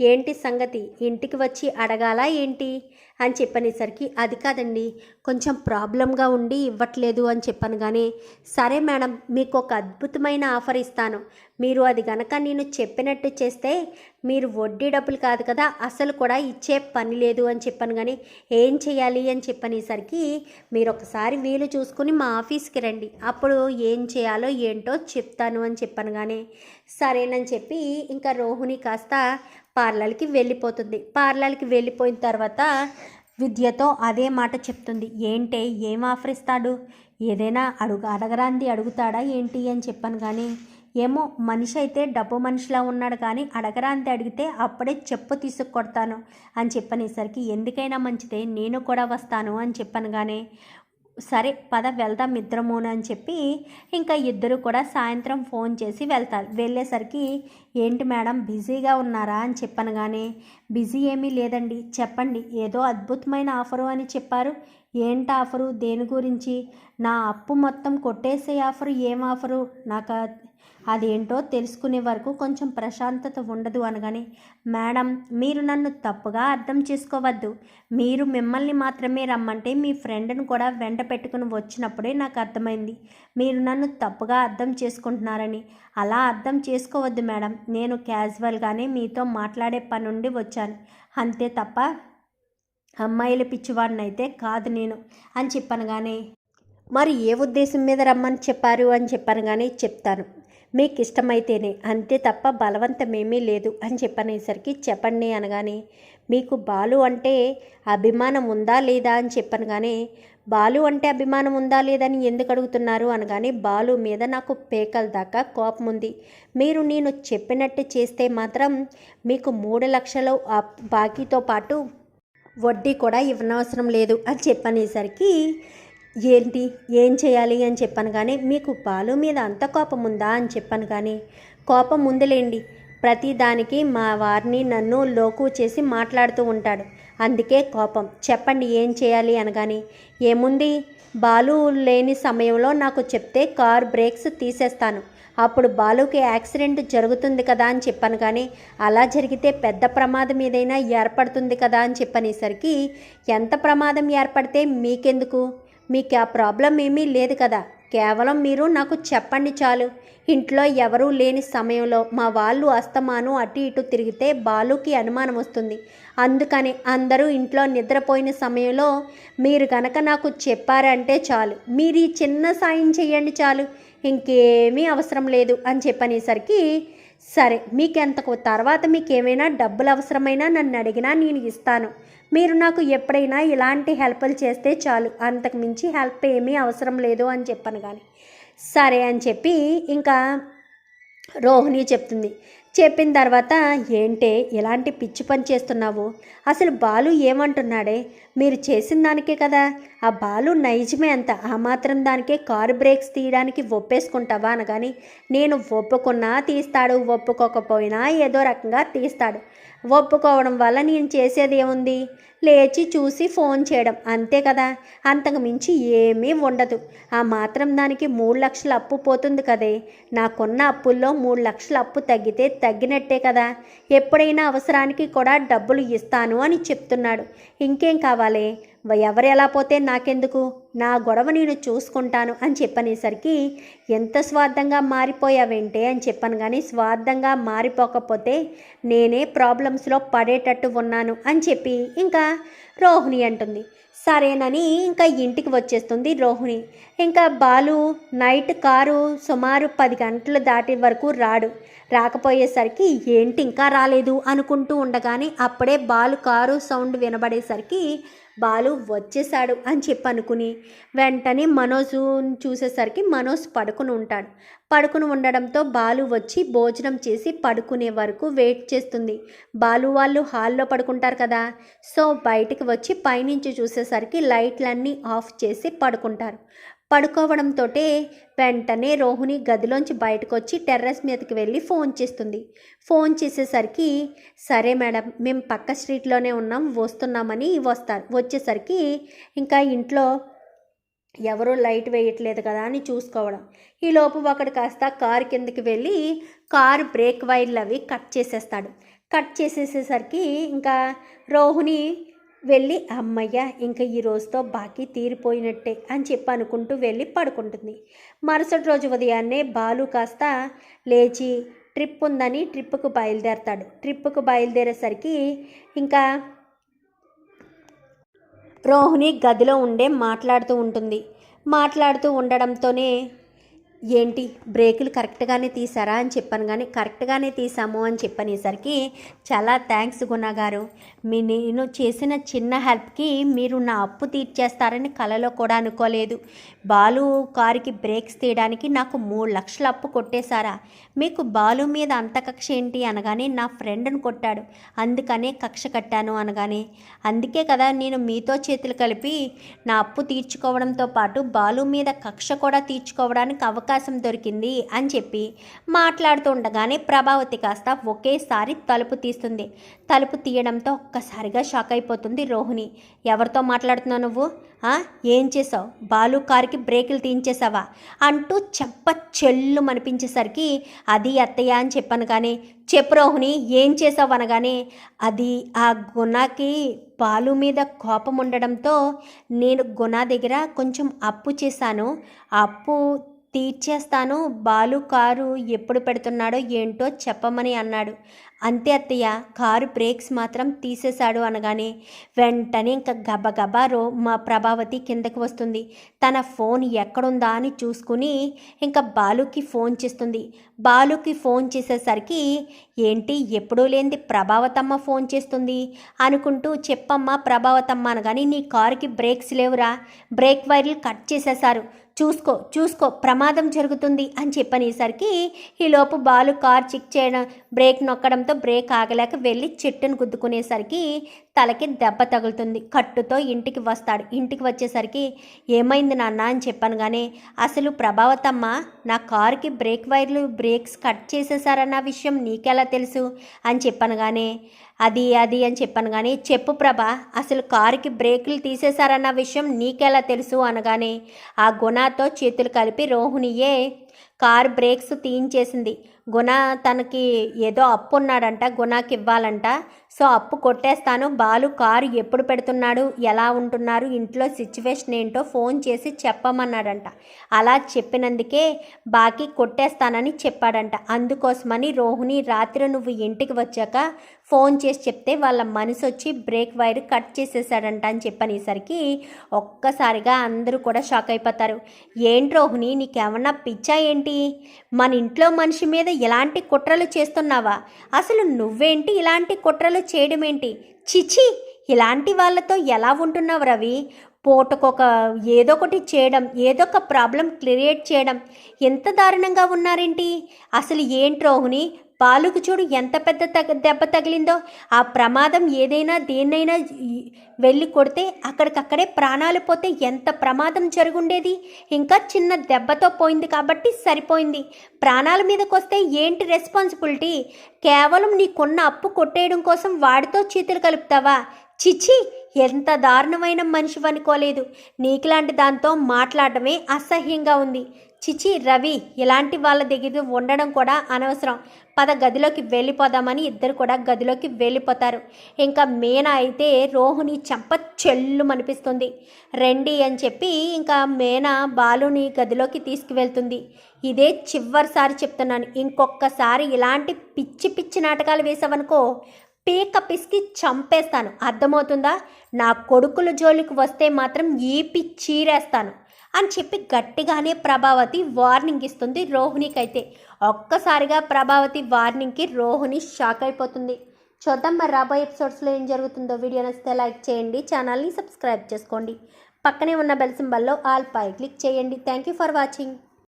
ఏంటి సంగతి? ఇంటికి వచ్చి అడగాలా ఏంటి? అని చెప్పనేసరికి అది కాదండి కొంచెం ప్రాబ్లంగా ఉండి ఇవ్వట్లేదు అని చెప్పాను కానీ సరే మేడం మీకు ఒక అద్భుతమైన ఆఫర్ ఇస్తాను. మీరు అది గనక నేను చెప్పినట్టు చేస్తే మీరు వడ్డీ డబ్బులు కాదు కదా అసలు కూడా ఇచ్చే పని లేదు అని చెప్పాను కానీ ఏం చేయాలి అని చెప్పనేసరికి మీరు ఒకసారి వీలు చూసుకుని మా ఆఫీస్కి రండి. అప్పుడు ఏం చేయాలో ఏంటో చెప్తాను అని చెప్పాను కానీ సరేనని చెప్పి ఇంకా రోహిణి కాస్త పార్లర్కి వెళ్ళిపోతుంది. పార్లర్కి వెళ్ళిపోయిన తర్వాత విద్యతో అదే మాట చెప్తుంది. ఏంటే ఏం ఆఫర్ ఇస్తాడు ఏదైనా అడుగు అడగరాంది అడుగుతాడా ఏంటి అని చెప్పాను కానీ ఏమో మనిషి అయితే డబ్బు మనిషిలా ఉన్నాడు కానీ అడగరాంది అడిగితే అప్పుడే చెప్పు తీసుకొడతాను అని చెప్పనేసరికి ఎందుకైనా మంచిదే నేను కూడా వస్తాను అని చెప్పాను కానీ సరే పద వెళ్దాం ఇద్దరము అని చెప్పి ఇంకా ఇద్దరు కూడా సాయంత్రం ఫోన్ చేసి వెళ్తారు. వెళ్ళేసరికి ఏంటి మేడం బిజీగా ఉన్నారా? అని చెప్పాను కానీ బిజీ ఏమీ లేదండి. చెప్పండి ఏదో అద్భుతమైన ఆఫరు అని చెప్పారు. ఏంటి ఆఫరు? దేని గురించి? నా అప్పు మొత్తం కొట్టేసే ఆఫరు ఏం ఆఫరు? నాకు అదేంటో తెలుసుకునే వరకు కొంచెం ప్రశాంతత ఉండదు అనగానే మేడం మీరు నన్ను తప్పుగా అర్థం చేసుకోవద్దు. మీరు మిమ్మల్ని మాత్రమే రమ్మంటే మీ ఫ్రెండ్ను కూడా వెంట పెట్టుకుని వచ్చినప్పుడే నాకు అర్థమైంది. మీరు నన్ను తప్పుగా అర్థం చేసుకుంటున్నారని. అలా అర్థం చేసుకోవద్దు మేడం. నేను క్యాజువల్గానే మీతో మాట్లాడే పని నుండి వచ్చాను. అంతే తప్ప అమ్మాయిల పిచ్చివాడినైతే కాదు నేను అని చెప్పాను కానీ మరి ఏ ఉద్దేశం మీద రమ్మని చెప్పారు? అని చెప్పాను కానీ చెప్తాను. మీకు ఇష్టమైతేనే అంతే తప్ప బలవంతమేమీ లేదు అని చెప్పనేసరికి చెప్పండి అనగానే మీకు బాలు అంటే అభిమానం ఉందా లేదా? అని చెప్పాను కానీ బాలు అంటే అభిమానం ఉందా లేదని ఎందుకు అడుగుతున్నారు? అనగానే బాలు మీద నాకు పేకల దాకా కోపం ఉంది. మీరు నేను చెప్పినట్టు చేస్తే మాత్రం మీకు మూడు లక్షలు బాకీతో పాటు వడ్డీ కూడా ఇవ్వనవసరం లేదు అని చెప్పనేసరికి ఏంటి? ఏం చేయాలి? అని చెప్పాను కానీ మీకు పాలు మీద అంత కోపం ఉందా? అని చెప్పాను కానీ కోపం ఉందిలేండి. ప్రతి దానికి మా వారిని నన్ను లోకు చేసి మాట్లాడుతూ ఉంటాడు. అందుకే కోపం. చెప్పండి ఏం చేయాలి అనగాని ఏముంది? బాలు లేని సమయంలో నాకు చెప్తే కార్ బ్రేక్స్ తీసేస్తాను. అప్పుడు బాలుకి యాక్సిడెంట్ జరుగుతుంది కదా అని చెప్పాను కానీ అలా జరిగితే పెద్ద ప్రమాదం ఏదైనా ఏర్పడుతుంది కదా అని చెప్పనేసరికి ఎంత ప్రమాదం ఏర్పడితే మీకెందుకు? మీకు ఆ ప్రాబ్లం ఏమీ లేదు కదా. కేవలం మీరు నాకు చెప్పండి చాలు. ఇంట్లో ఎవరూ లేని సమయంలో మా వాళ్ళు అస్తమాను అటు ఇటు తిరిగితే బాలుకి అనుమానం వస్తుంది. అందుకని అందరూ ఇంట్లో నిద్రపోయిన సమయంలో మీరు కనుక నాకు చెప్పారంటే చాలు. మీరు ఈ చిన్న సాయం చేయండి చాలు. ఇంకేమీ అవసరం లేదు అని చెప్పనేసరికి సరే మీకెంతకు తర్వాత మీకు ఏమైనా డబ్బులు అవసరమైనా నన్ను అడిగినా నేను ఇస్తాను. మీరు నాకు ఎప్పుడైనా ఇలాంటి హెల్ప్లు చేస్తే చాలు. అంతకు మించి హెల్ప్ ఏమీ అవసరం లేదు అని చెప్పాను కానీ సరే అని చెప్పి ఇంకా రోహిణి చెప్తుంది. చెప్పిన తర్వాత ఏంటే ఎలాంటి పిచ్చి పని చేస్తున్నావు? అసలు బాలు ఏమంటున్నాడే? మీరు చేసిన దానికే కదా. ఆ బాలు నైజమే అంత. ఆ మాత్రం దానికే కారు బ్రేక్స్ తీయడానికి ఒప్పేసుకుంటావా అనగాని నేను ఒప్పుకున్నా తీస్తాడు ఒప్పుకోకపోయినా ఏదో రకంగా తీస్తాడు. ఒప్పుకోవడం వల్ల నేను చేసేది ఏముంది? లేచి చూసి ఫోన్ చేయడం. అంతే కదా? అంతకు మించి ఏమీ ఉండదు. ఆ మాత్రం దానికి మూడు లక్షల అప్పు పోతుంది కదే. నాకున్న అప్పుల్లో మూడు లక్షల అప్పు తగ్గితే తగ్గినట్టే కదా? ఎప్పుడైనా అవసరానికి కూడా డబ్బులు ఇస్తాను అని చెప్తున్నాడు. ఇంకేం కావాలి? ఎవరు ఎలా పోతే నాకెందుకు? నా గొడవ నేను చూసుకుంటాను అని చెప్పనేసరికి ఎంత స్వార్థంగా మారిపోయావేంటే? అని చెప్పాను కానీ స్వార్థంగా మారిపోకపోతే నేనే ప్రాబ్లమ్స్లో పడేటట్టు ఉన్నాను అని చెప్పి ఇంకా రోహిణి అంటుంది. సరేనని ఇంకా ఇంటికి వచ్చేస్తుంది రోహిణి. ఇంకా బాలు నైట్ కారు సుమారు పది గంటలు దాటి వరకు రాడు. రాకపోయేసరికి ఏంటి ఇంకా రాలేదు అనుకుంటూ ఉండగానే అప్పుడే బాలు కారు సౌండ్ వినబడేసరికి బాలు వచ్చేసాడు అని చెప్పి అనుకుని వెంటనే మనోజ్ చూసేసరికి మనోజ్ పడుకుని ఉంటాడు. పడుకుని ఉండడంతో బాలు వచ్చి భోజనం చేసి పడుకునే వరకు వెయిట్ చేస్తుంది. బాలు వాళ్ళు హాల్లో పడుకుంటారు కదా సో బయటికి వచ్చి పైనుంచి చూసేసరికి లైట్లన్నీ ఆఫ్ చేసి పడుకుంటారు. పడుకోవడంతోటే వెంటనే రోహిణి గదిలోంచి బయటకు వచ్చి టెర్రస్ మీదకి వెళ్ళి ఫోన్ చేస్తుంది. ఫోన్ చేసేసరికి సరే మేడం మేము పక్క స్ట్రీట్లోనే ఉన్నాం వస్తున్నామని వస్తారు. వచ్చేసరికి ఇంకా ఇంట్లో ఎవరూ లైట్ వేయట్లేదు కదా అని చూసుకోవడం. ఈ లోపు ఒకడు కాస్త కారు కిందకి వెళ్ళి కారు బ్రేక్ వైర్లు అవి కట్ చేసేస్తాడు. కట్ చేసేసేసరికి ఇంకా రోహిణి వెళ్ళి అమ్మయ్య ఇంకా ఈ రోజుతో బాకీ తీరిపోయినట్టే అని చెప్పి అనుకుంటూ వెళ్ళి పడుకుంటుంది. మరుసటి రోజు ఉదయాన్నే బాలు కాస్త లేచి ట్రిప్ ఉందని ట్రిప్పుకు బయలుదేరతాడు. ట్రిప్పుకు బయలుదేరేసరికి ఇంకా రోహిణి గదిలో ఉండే మాట్లాడుతూ ఉంటుంది. మాట్లాడుతూ ఉండడంతోనే ఏంటి? బ్రేకులు కరెక్ట్గానే తీసారా అని చెప్పాను కానీ కరెక్ట్గానే తీసాము అని చెప్పనేసరికి చాలా థ్యాంక్స్ గుణ గారు. మీ నేను చేసిన చిన్న హెల్ప్కి మీరు నా అప్పు తీర్చేస్తారని కలలో కూడా అనుకోలేదు. బాలు కారుకి బ్రేక్స్ తీయడానికి నాకు మూడు లక్షల అప్పు కొట్టేశారా? మీకు బాలు మీద అంత కక్ష ఏంటి అనగానే నా ఫ్రెండ్ని కొట్టాడు. అందుకనే కక్ష కట్టాను అనగానే. అందుకే కదా నేను మీతో చేతులు కలిపి నా అప్పు తీర్చుకోవడంతో పాటు బాలు మీద కక్ష కూడా తీర్చుకోవడానికి అవకాశం అవకాశం దొరికింది అని చెప్పి మాట్లాడుతూ ఉండగానే ప్రభావతి కాస్త ఒకేసారి తలుపు తీస్తుంది. తలుపు తీయడంతో ఒక్కసారిగా షాక్ అయిపోతుంది రోహిణి. ఎవరితో మాట్లాడుతున్నావు నువ్వు? ఏం చేసావు బాలు కారుకి బ్రేకులు తీయించేసావా అంటూ చెప్ప చెల్లు అనిపించేసరికి అది అత్తయ్య అని చెప్పాను కానీ చెప్పు రోహిణి ఏం చేసావు అనగానే అది ఆ గుణకి బాలు మీద కోపం ఉండడంతో నేను గుణ దగ్గర కొంచెం అప్పు చేశాను. అప్పు తీర్చేస్తాను. బాలు కారు ఎప్పుడు పెడుతున్నాడో ఏంటో చెప్పమని అన్నాడు. అంతే అత్తయ్య కారు బ్రేక్స్ మాత్రం తీసేశాడు అనగానే వెంటనే ఇంకా గబగబా రో మా ప్రభావతి కిందకి వస్తుంది. తన ఫోన్ ఎక్కడుందా అని చూసుకుని ఇంకా బాలుకి ఫోన్ చేస్తుంది. బాలుకి ఫోన్ చేసేసరికి ఏంటి ఎప్పుడూ లేనిది ప్రభావతమ్మ ఫోన్ చేస్తుంది? అనుకుంటూ చెప్పమ్మా ప్రభావతమ్మ అనగాని నీ కారుకి బ్రేక్స్ లేవురా. బ్రేక్ వైర్లు కట్ చేసేశారు. చూసుకో చూసుకో ప్రమాదం జరుగుతుంది అని చెప్పనేసరికి ఈలోపు బాలు కార్ చెక్ చేయడం బ్రేక్ నొక్కడంతో బ్రేక్ ఆగలేక వెళ్ళి చెట్టును గుద్దుకునేసరికి తలకి దెబ్బ తగులుతుంది. కట్టుతో ఇంటికి వస్తాడు. ఇంటికి వచ్చేసరికి ఏమైంది నాన్న? అని చెప్పాను కానీ అసలు ప్రభావతమ్మ నా కారుకి బ్రేక్ వైర్లు బ్రేక్స్ కట్ చేసేసారన్న విషయం నీకెలా తెలుసు? అని చెప్పాను కానీ అది అది అని చెప్పాను కానీ చెప్పు ప్రభ అసలు కారుకి బ్రేకులు తీసేశారన్న విషయం నీకెలా తెలుసు? అనగానే ఆ గుణతో చేతులు కలిపి రోహిణియే కార్ బ్రేక్స్ తీయించేసింది. గుణ తనకి ఏదో అప్పు ఉన్నాడంట గుణకి ఇవ్వాలంట సో అప్పు కొట్టేస్తాను. బాలు కారు ఎప్పుడు పెడుతున్నాడు? ఎలా ఉంటున్నారు? ఇంట్లో సిచ్యువేషన్ ఏంటో ఫోన్ చేసి చెప్పమన్నాడంట. అలా చెప్పినందుకే బాకీ కొట్టేస్తానని చెప్పాడంట. అందుకోసమని రోహిణి రాత్రి నువ్వు ఇంటికి వచ్చాక ఫోన్ చేసి చెప్తే వాళ్ళ మనసు వచ్చి బ్రేక్ వైర్ కట్ చేసేసాడంట అని చెప్పనేసరికి ఒక్కసారిగా అందరూ కూడా షాక్ అయిపోతారు. ఏంటి రోహిణి నీకేమన్నా పిచ్చా ఏంటి? మన ఇంట్లో మనిషి మీద ఇలాంటి కుట్రలు చేస్తున్నావా? అసలు నువ్వేంటి ఇలాంటి కుట్రలు చేయడం ఏంటి? చిచి ఇలాంటి వాళ్ళతో ఎలా ఉంటున్నావు రవి? పూటకొక ఏదో ఒకటి చేయడం ఏదో ఒక ప్రాబ్లం క్రియేట్ చేయడం ఎంత దారుణంగా ఉన్నారేంటి? అసలు ఏంటి రోహిణి? బాలుకు చూడు ఎంత పెద్ద తగ దెబ్బ తగిలిందో ఆ ప్రమాదం ఏదైనా దేన్నైనా వెళ్ళి కొడితే అక్కడికక్కడే ప్రాణాలు పోతే ఎంత ప్రమాదం జరుగుండేది? ఇంకా చిన్న దెబ్బతో పోయింది కాబట్టి సరిపోయింది. ప్రాణాల మీదకి వస్తే ఏంటి రెస్పాన్సిబిలిటీ? కేవలం నీకున్న అప్పు కొట్టేయడం కోసం వాడితో చేతులు కలుపుతావా? చిచి ఎంత దారుణమైన మనిషి అనుకోలేదు నీకులాంటి దాంతో మాట్లాడటమే అసహ్యంగా ఉంది. చిచి రవి ఇలాంటి వాళ్ళ దగ్గర ఉండడం కూడా అనవసరం. పద గదిలోకి వెళ్ళిపోదామని ఇద్దరు కూడా గదిలోకి వెళ్ళిపోతారు. ఇంకా మీనా అయితే రోహుని చెంప చెల్లుమనిపిస్తుంది. రండి అని చెప్పి ఇంకా మీనా బాలుని గదిలోకి తీసుకువెళ్తుంది. ఇదే చివరిసారి చెప్తున్నాను. ఇంకొకసారి ఇలాంటి పిచ్చి పిచ్చి నాటకాలు వేసావనుకో పీక పిసికి చంపేస్తాను. అర్థమవుతుందా? నా కొడుకుల జోలికి వస్తే మాత్రం ఈపి చీరేస్తాను అని చెప్పి గట్టిగానే ప్రభావతి వార్నింగ్ ఇస్తుంది రోహిణికైతే. ఒక్కసారిగా ప్రభావతి వార్నింగ్కి రోహిణి షాక్ అయిపోతుంది. చూద్దాం మరి రాబోయే ఎపిసోడ్స్లో ఏం జరుగుతుందో. వీడియో నచ్చితే లైక్ చేయండి ఛానల్ని సబ్స్క్రైబ్ చేసుకోండి. పక్కనే ఉన్న బెల్ సింబల్లో ఆల్ పై క్లిక్ చేయండి. Thank you for watching.